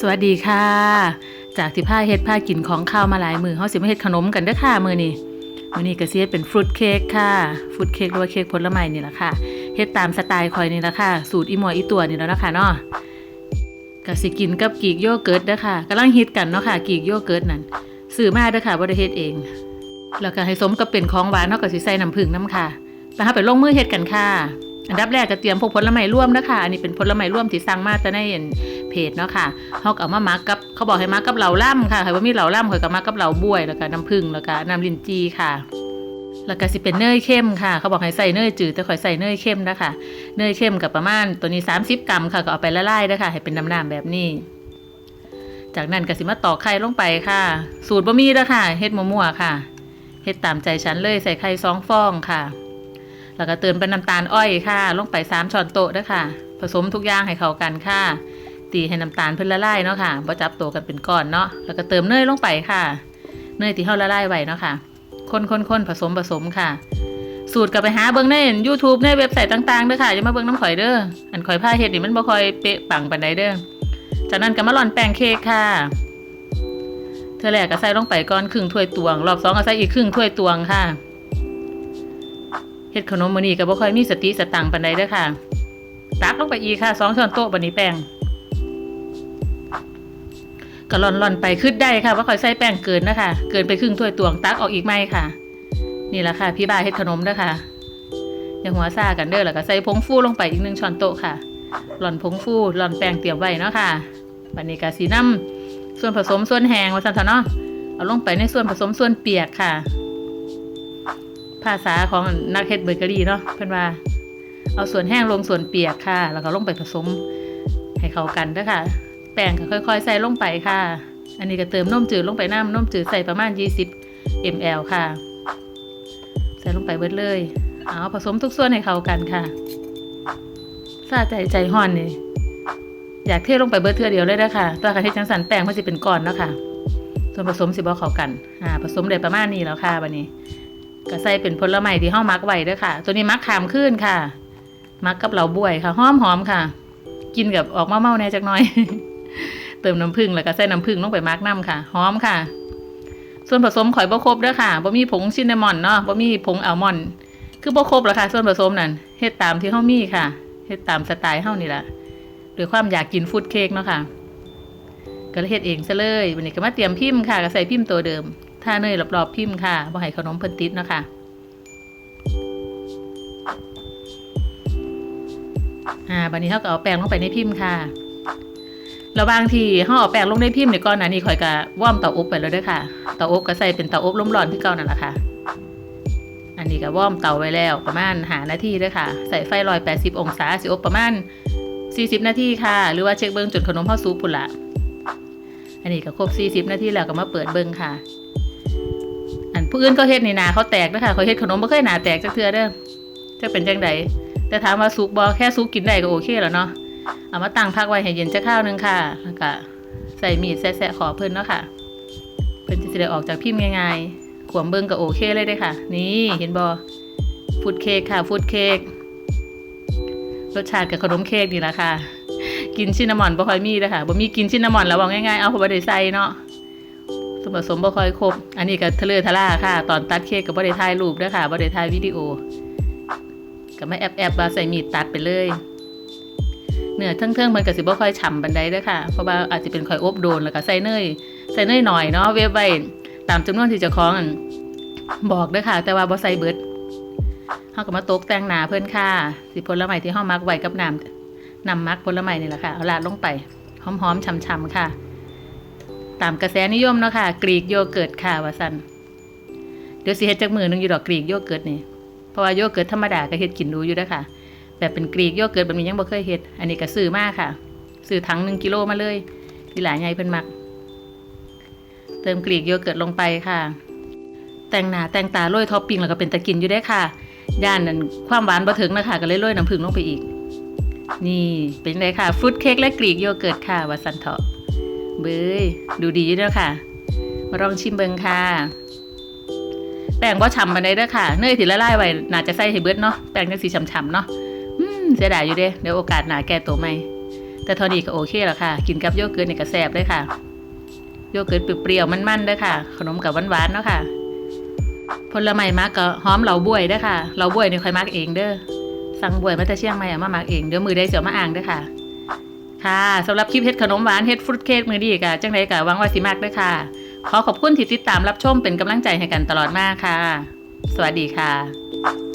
สวัสดีค่ะ จากที่ผ้าเฮ็ดผ้ากินของข้าวมาหลายมือเฮาสิมาเฮ็ดขนมกันเด้อค่ะมื้อนี้มื้อนี้ก็สิเฮ็ดเป็นฟรุตเค้กค่ะฟรุตเค้กหรือว่าเค้กผลไม้นี่ล่ะค่ะเฮ็ดตามสไตล์คอยนี่ล่ะค่ะ สูตรอีหมออีตัวนี่แล้วนะคะเนาะก็สิกินกับกีกโยเกิร์ตเด้อค่ะกำลังฮิตกันเนาะค่ะกีกโยเกิร์ตนั่นซื้อมาเด้อค่ะบ่ได้เฮ็ดเอง แล้วก็ให้สมกับเป็นของหวานเฮาก็สิใส่น้ำผึ้งน้ำค่ะไปเฮาไปลงมือเฮ็ดกันค่ะ อันดับแรกก็เตรียมพวกผลไม้ร่วมนะคะอันนี้เป็นผลไม้ร่วมที่สั่งมาแต่ในเพจเนาะค่ะเขาก็เอามามักกับเขาบอกให้มักกับเหล่าล่ำค่ะใครว่ามีเหล่าล่ำข่อยก็มักกับเหล่าบ้วยแล้วก็น้ำผึ้งแล้วก็น้ำลินจีค่ะแล้วก็สิเป็นเนยเข้มค่ะ เขาบอกให้ใส่เนยจืดแต่ข่อยใส่เนยเข้มนะคะเนยเข้มกับประมาณตัวนี้ 30 กรัมค่ะก็เอาไปละลายนะคะให้เป็นน้ำๆแบบนี้ จากนั้นก็สิมาตอกไข่ลงไปค่ะ สูตรบะหมี่แล้วค่ะเฮ็ดมั่วๆค่ะเฮ็ดตามใจฉันเลยใส่ไข่สองฟองค่ะ แล้วก็เติมเป็นน้ำตาลอ้อยค่ะ ลงไปสามช้อนโต๊ะด้วยค่ะ ผสมทุกอย่างให้เข้ากันค่ะ ตีให้น้ำตาลเพิ่นละลายเนาะค่ะบ่จับตัวกันเป็นก้อนเนาะ แล้วก็เติมเนยลงไปค่ะ เนยที่เฮาละลายไว้เนาะค่ะ คนๆๆผสมผสมค่ะ สูตรก็ไปหาเบิ่งใน YouTube ในเว็บไซต์ต่างๆเด้อค่ะอย่ามาเบิ่งน้ำข่อยเด้อ อันข่อยผ้าเฮ็ดนี่มันบ่ค่อยเป๊ะปังปานใดเด้อ จากนั้นก็มาร่อนแป้งเค้กค่ะเธอแรกก็ใส่ลงไปก่อนครึ่งถ้วยตวง รอบสองก็ใส่อีกครึ่งถ้วยตวงค่ะ เฮ็ดขนมมื้อนี้ก็บ่ค่อยมีสติสตังค์ปานใดเด้อค่ะ ตักลงไปอีกค่ะสองช้อนโต๊ะบัดนี้แป้งก็ร่อนๆไปขึ้นได้ค่ะว่าค่อยใส่แป้งเกินนะคะ เกินไปครึ่งถ้วยตวงตักออกอีกไหมค่ะ นี่แหละค่ะ พี่บาเฮ็ดขนมเด้อค่ะอย่าหัวซ่ากันเด้อแล้วก็ใส่ผงฟูลงไปอีกหนึ่งช้อนโต๊ะค่ะร่อนผงฟูร่อนแป้งเตรียมไว้เนาะค่ะบัดนี้ก็สีน้ำส่วนผสมส่วนแห้งว่าซั่นเถอะเนาะเอาลงไปในส่วนผสมส่วนเปียกค่ะ ภาษาของนักเฮ็ดเบเกอรี่เนาะเพิ่อนว่า เอาส่วนแห้งลงส่วนเปียกค่ะ แล้วก็ลงไปผสมให้เข้ากันเด้อค่ะ แป้งก็ค่อย ๆ ใส่ลงไปค่ะ อันนี้ก็เติมนมจืดลงไปน้ำนมจืดใส่ประมาณ 20 ml ค่ะ ใส่ลงไปเบิดเลย เอาผสมทุกส่วนให้เข้ากันค่ะซาใจใจห่อนนี่อยากเทลงไปเบิดเทื่อเดียวเลยเด้อค่ะ ตัวการเทจังสันแป้งมันสิเป็นก้อนเนาะค่ะ ส่วนผสมสิบ่เข้ากัน อ่า ผสมได้ประมาณนี้แล้วค่ะบัดนี้ ก็ใส่เป็นผลไม้ที่เฮามักไว้ด้อค่ะ ตัวนี้มักขามขึ้นค่ะ มักกับเหล่าบวยค่ะหอมหอมค่ะ กินกับออกมาเมาแน่จักหน่อย เติมน้ำผึ้งแล้วก็ใส่น้ำผึ้งลงไปมักน้ำค่ะหอมค่ะ ส่วนผสมข่อยบ่ครบด้อค่ะบ่มีผงซินนามอนเนาะบ่มีผงอัลมอนด์คือบ่ครบหรอกค่ะ ส่วนผสมนั่นเฮ็ดตามที่เฮามีค่ะเฮ็ดตามสไตล์เฮานี่ละด้วยความอยากกินฟูดเค้กเนาะค่ะก็เลยเฮ็ดเองซะเลยวันนี้ก็มาเตรียมพิมพ์ค่ะก็ใส่พิมพ์ตัวเดิม ทาเนยรอบๆพิมพ์ค่ะบ่ให้ขนมเพิ่นติดนะคะอ่าบัดนี้เขาก็เอาแป้งลงไปในพิมพ์ค่ะแล้วบางทีเขาเอาแป้งลงในพิมพ์เนี่ยก่อนหน้านี้ข่อยก็ว่อมเตาอบไปแล้วด้วยค่ะเตาอบก็ใส่เป็นเตาอบลมร้อนที่เก่านั่นแหละค่ะ อันนี้ก็ว่อมเตาไว้แล้วประมาณหานาทีเด้วยค่ะ ใส่ไฟร้อยแปดสิบองศาสิอบประมาณสี่สิบนาทีค่ะ หรือว่าเช็คเบิ้งจนขนมเข้าซุปพุ่นละอันนี้ก็ครบสี่สิบนาทีแล้วก็มาเปิดเบิ้งค่ะ ผู้อื่นก็เฮ็ดนี่นาเขาแตกนะคะเขาเฮ็ดขนมบ่เคยหนาแตกจักเทื่อเด้อจะเป็นจังไดแต่ถามว่าสุกบ่แค่สุกกินได้ก็โอเคแล้วเนาะเอามาตั้งพักไว้ให้เย็นจะข้าวหนึงค่ะแล้วก็ใส่มีดแซะๆขอเพิ่นเนาะค่ะ เพิ่นจะได้ออกจากพิมพ์ง่ายๆขวมเบิ่งก็โอเคเลยเด้ค่ะ นี่เห็นบ่ฟูดเค้กค่ะฟูดเค้กรสชาติกับขนมเค้กนี่แหละค่ะ กินชินนามอนบ่ค่อยมีเด้อค่ะบ่มีกินชินนามอนแล้วว่าง่ายๆเอาพราะบ่ได้ใส่เนาะ ส่วนผสมบ่ค่อยครบ อันนี้ก็ทะเลทะล่าค่ะ ตอนตัดเค้กก็บ่ได้ถ่ายรูปด้อค่ะบ่ได้ถ่ายวิดีโอก็ไม่แอบแอบๆว่าใส่มีดตัดไปเลย เนื้อเทิงๆมันก็สิบ่ค่อยฉ่ำบันไดด้อค่ะ เพราะว่าอาจจะเป็นข่อยอบโดนแล้วก็ใส่เนยใส่เนยหน่อยเนาะเวฟไว้ตามจำนวนที่จะคล้องบอกด้อค่ะ แต่ว่าบ่ใส่เบิดเฮาก็มาตกแต่งหนาเพิ่นค่ะ สิผลไม้ที่เฮามักไว้กับน้ำน้ำมักผลไม้นี่แหละค่ะเอาราดลงไปหอมๆฉ่ำๆค่ะ ตามกระแสนิยมเนาะค่ะ กรีกโยเกิร์ตค่ะว่าซันเดี๋ยวสิเฮ็ดจักมือหนึงอยู่ดอกกรีกโยเกิร์ตนี่เพราะว่าโยเกิร์ตธรรมดาก็เฮ็ดกินดูอยู่เด้อค่ะแบบเป็นกรีกโยเกิร์ตแบบนี้ยังบ่เคยเฮ็ดอันนี้ก็ซื้อมาค่ะซื้อถังหนึ่งกิโลมาเลยที่หลานใหญ่เพิ่นมัก เติมกรีกโยเกิร์ตลงไปค่ะ แต่งหน้าแต่งตาโรยท็อปปิ้งแล้วก็เป็นตะกินอยู่ได้ค่ะย่านนั้นความหวานบ่ถึงนะคะก็เลยโรยน้ำผึ้งลงไปอีก นี่เป็นไงค่ะฟรุตเค้กและกรีกโยเกิร์ตค่ะวาสันเถาะ เบยดูดีเด้อค่ะมาลองชิมเบิงค่ะแป้งบ่ฉ่ำปานใดเด้อค่ะ เนยที่ละลายไว้น่าจะใส่ให้เบิดเนาะแป้งจังสีฉ่ำๆเนาะอืมเสียดายอยู่เด้เดี๋ยวโอกาสหนาแก้ตัวใหม่แต่ทอนี้ก็โอเคแล้วค่ะ กินกับโยเกิร์ตนี่ก็แซ่บเลยค่ะโยเกิร์ตเปรี้ยวๆมันๆเด้อค่ะ ขนมกับหวานๆเนาะค่ะ ผลไม้มักก็หอมเหลาบวยเด้อค่ะเหลาบวยนี่ค่อยมักเองเด้อสั่งบวยมาแต่เชียงใหม่อะมามักเองเดี๋ยวมือได้เสียวมาอ่างด้อค่ะ ค่ะสำหรับคลิปเฮ็ดขนมหวานเฮ็ดฟรุตเค้กมือดีกะจังไดกะหวังว่าสิมากด้วยค่ะ ขอขอบคุณที่ติดตามรับชมเป็นกำลังใจให้กันตลอดมากค่ะ สวัสดีค่ะ